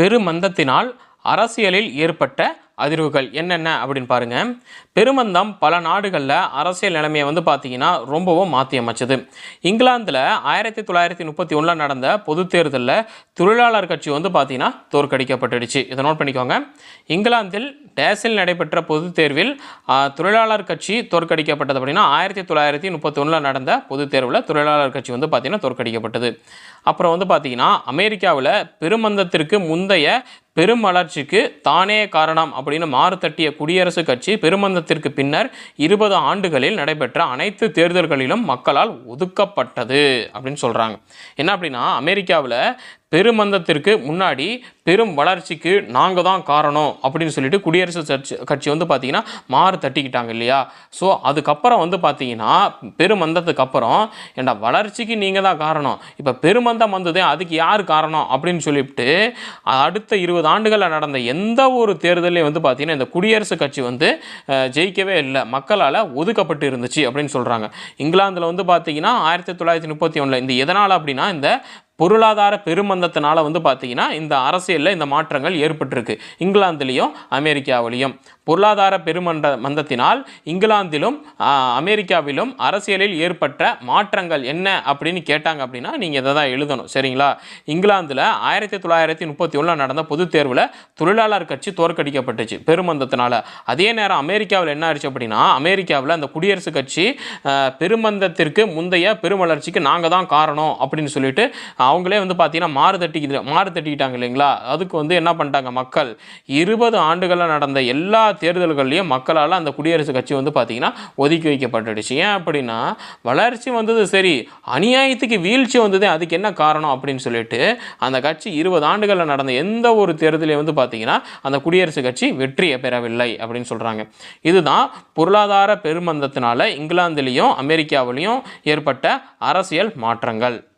பெருமந்தத்தினால் அரசியலில் ஏற்பட்ட அதிர்வுகள் என்னென்ன அப்படின்னு பாருங்க. பெருமந்தம் பல நாடுகளில் அரசியல் நிலைமையை வந்து பார்த்தீங்கன்னா ரொம்பவும் மாற்றி அமைச்சது இங்கிலாந்தில் ஆயிரத்தி தொள்ளாயிரத்தி முப்பத்தி ஒன்றில் நடந்த பொது தேர்தலில் தொழிலாளர் கட்சி வந்து பார்த்தீங்கன்னா தோற்கடிக்கப்பட்டுடுச்சு. இதை நோட் பண்ணிக்கோங்க. இங்கிலாந்தில் டேஸில் நடைபெற்ற பொது தேர்வில் தொழிலாளர் கட்சி தோற்கடிக்கப்பட்டது அப்படின்னா ஆயிரத்தி தொள்ளாயிரத்தி முப்பத்தி ஒன்றில் நடந்த பொது தேர்வில் தொழிலாளர் கட்சி வந்து பார்த்தீங்கன்னா தோற்கடிக்கப்பட்டது. அப்புறம் வந்து பார்த்தீங்கன்னா அமெரிக்காவில் பெருமந்தத்திற்கு முந்தைய பெரும் வளர்ச்சிக்கு தானே காரணம் அப்படின்னு மாறுதட்டிய குடியரசுக் கட்சி பெருமந்தத்திற்கு பின்னர் இருபது ஆண்டுகளில் நடைபெற்ற அனைத்து தேர்தல்களிலும் மக்களால் ஒதுக்கப்பட்டது அப்படின்னு சொல்கிறாங்க என்ன அப்படின்னா அமெரிக்காவில் பெருமந்தத்திற்கு முன்னாடி பெரும் வளர்ச்சிக்கு நாங்கள் தான் காரணம் அப்படின்னு சொல்லிட்டு குடியரசு கட்சி கட்சி வந்து பார்த்தீங்கன்னா மாறு தட்டிக்கிட்டாங்க இல்லையா? ஸோ அதுக்கப்புறம் வந்து பார்த்தீங்கன்னா பெருமந்தத்துக்கு அப்புறம் ஏண்டா வளர்ச்சிக்கு நீங்கள் தான் காரணம். இப்போ பெருமந்தம் வந்ததே அதுக்கு யார் காரணம் அப்படின்னு சொல்லிவிட்டு அடுத்த இருபது ஆண்டுகளில் நடந்த எந்த ஒரு தேர்தலையும் வந்து பார்த்தீங்கன்னா இந்த குடியரசுக் கட்சி வந்து ஜெயிக்கவே இல்லை. மக்களால் ஒதுக்கப்பட்டு இருந்துச்சு அப்படின்னு சொல்கிறாங்க இங்கிலாந்தில் வந்து பார்த்தீங்கன்னா ஆயிரத்தி தொள்ளாயிரத்தி முப்பத்தி ஒன்றில் இந்த எதனால் அப்படின்னா இந்த பொருளாதார பெருமந்தத்தினால வந்து பார்த்தீங்கன்னா இந்த அரசியலில் இந்த மாற்றங்கள் ஏற்பட்டிருக்கு. இங்கிலாந்துலேயும் அமெரிக்காவிலையும். பொருளாதார பெருமந்த மந்தத்தினால் இங்கிலாந்திலும் அமெரிக்காவிலும் அரசியலில் ஏற்பட்ட மாற்றங்கள் என்ன அப்படின்னு கேட்டாங்க அப்படின்னா நீங்கள் இதை தான் எழுதணும் சரிங்களா? இங்கிலாந்தில் ஆயிரத்தி தொள்ளாயிரத்தி முப்பத்தி ஒன்றில் நடந்த பொதுத் தேர்வில் தொழிலாளர் கட்சி தோற்கடிக்கப்பட்டுச்சு பெருமந்தத்தினால. அதே நேரம் அமெரிக்காவில் என்ன ஆயிடுச்சு அப்படின்னா அமெரிக்காவில் அந்த குடியரசுக் கட்சி பெருமந்தத்திற்கு முந்தைய பெருமலர்ச்சிக்கு நாங்கள் தான் காரணம் அப்படின்னு சொல்லிட்டு அவங்களே வந்து பார்த்தீங்கன்னா மாறு தட்டி மாறு தட்டிக்கிட்டாங்க இல்லைங்களா? அதுக்கு வந்து என்ன பண்ணிட்டாங்க மக்கள்? இருபது ஆண்டுகளில் நடந்த எல்லா தேர்தல்கள்லையும் மக்களால் அந்த குடியரசுக் கட்சி வந்து பார்த்தீங்கன்னா ஒதுக்கி வைக்கப்பட்டுடுச்சு. ஏன் அப்படின்னா வளர்ச்சி வந்தது சரி அநியாயத்துக்கு வீழ்ச்சி வந்தது அதுக்கு என்ன காரணம் அப்படின்னு சொல்லிட்டு அந்த கட்சி இருபது ஆண்டுகளில் நடந்த எந்த ஒரு தேர்தலையும் வந்து பார்த்தீங்கன்னா அந்த குடியரசுக் கட்சி வெற்றியை பெறவில்லை அப்படின்னு சொல்கிறாங்க இதுதான் பொருளாதார பெருமந்தத்தினால இங்கிலாந்துலேயும் அமெரிக்காவிலையும் ஏற்பட்ட அரசியல் மாற்றங்கள்.